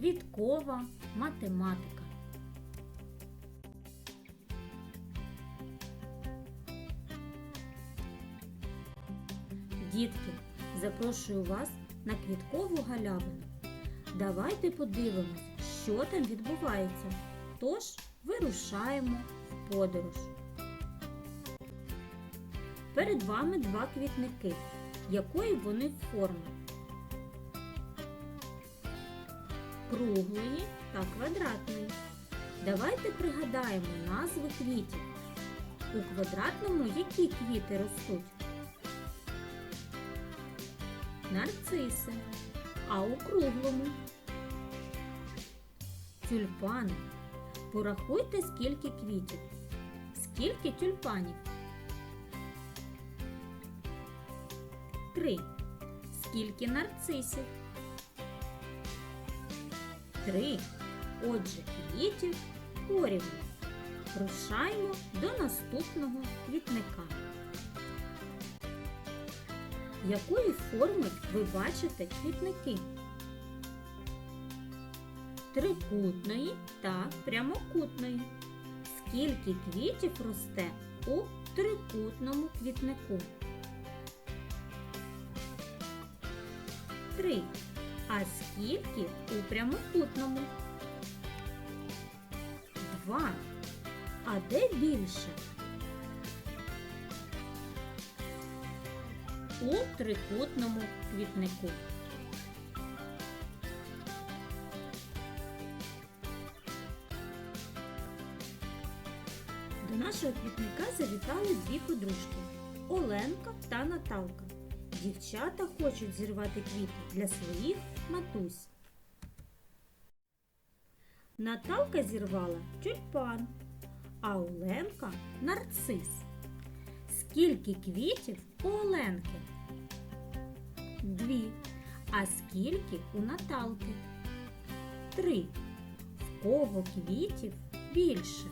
квіткова математика. Дітки, запрошую вас на квіткову галявину. Давайте подивимось, що там відбувається. Тож вирушаємо в подорож. Перед вами два квітники. Якої вони форми? Круглої та квадратної. Давайте пригадаємо назви квітів. У квадратному які квіти ростуть? Нарциси. А у круглому тюльпани. Порахуйте, скільки квітів. Скільки тюльпанів? Три. Скільки нарцисів? Три. Отже, квітів порівну. Рушаємо до наступного квітника. Якої форми ви бачите квітники? Трикутної та прямокутної. Скільки квітів росте у трикутному квітнику? Три. А скільки у прямокутному? Два. А де більше? У трикутному квітнику. До нашого квітника завітали дві подружки Оленка та Наталка. Дівчата хочуть зірвати квіти для своїх матусь. Наталка зірвала тюльпан, а Оленка нарцис. Скільки квітів у Оленки? Дві. А скільки у Наталки? Три. В кого квітів більше?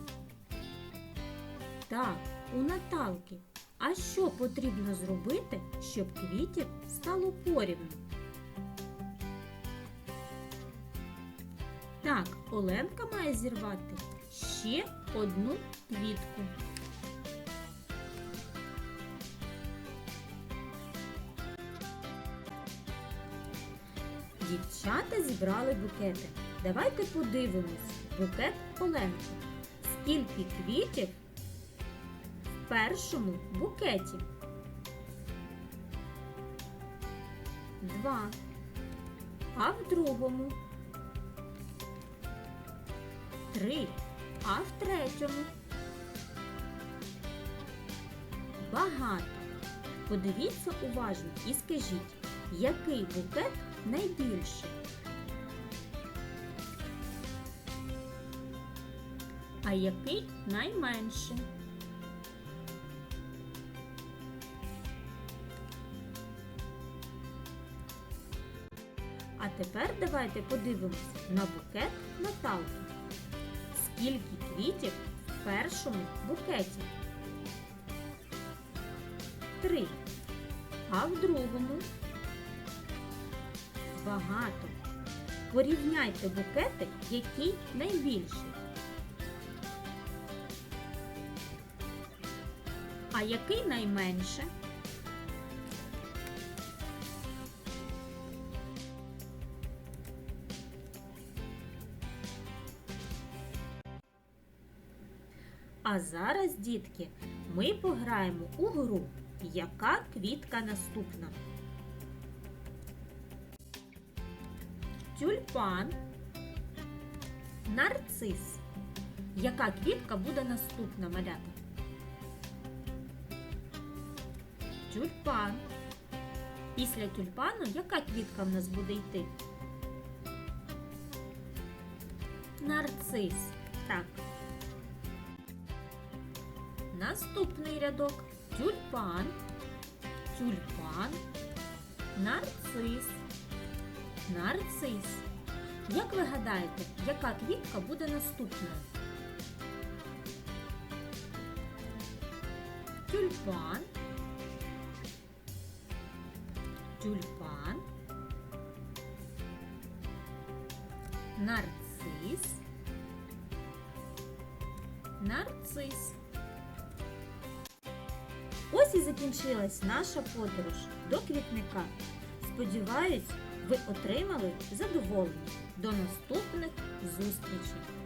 Так, у Наталки. А що потрібно зробити, щоб квітів стало порівну? Так, Оленка має зірвати ще одну квітку. Дівчата зібрали букети. Давайте подивимось букет Оленки. Скільки квітів першому букеті? Два. А в другому? Три. А в третьому? Багато. Подивіться уважно і скажіть, який букет найбільший? А який найменший? А тепер давайте подивимося на букет Наталки. Скільки квітів в першому букеті? Три. А в другому? Багато. Порівняйте букети, який найбільший. А який найменше? А зараз, дітки, ми пограємо у гру. Яка квітка наступна? Тюльпан, нарцис. Яка квітка буде наступна, малята? Тюльпан. Після тюльпану яка квітка в нас буде йти? Нарцис. Так. Наступний рядок. Тюльпан, тюльпан, нарцис, нарцис. Як ви гадаєте, яка квітка буде наступною? Тюльпан, тюльпан, нарцис, нарцис. Ось і закінчилась наша подорож до квітника. Сподіваюсь, ви отримали задоволення. До наступних зустрічей!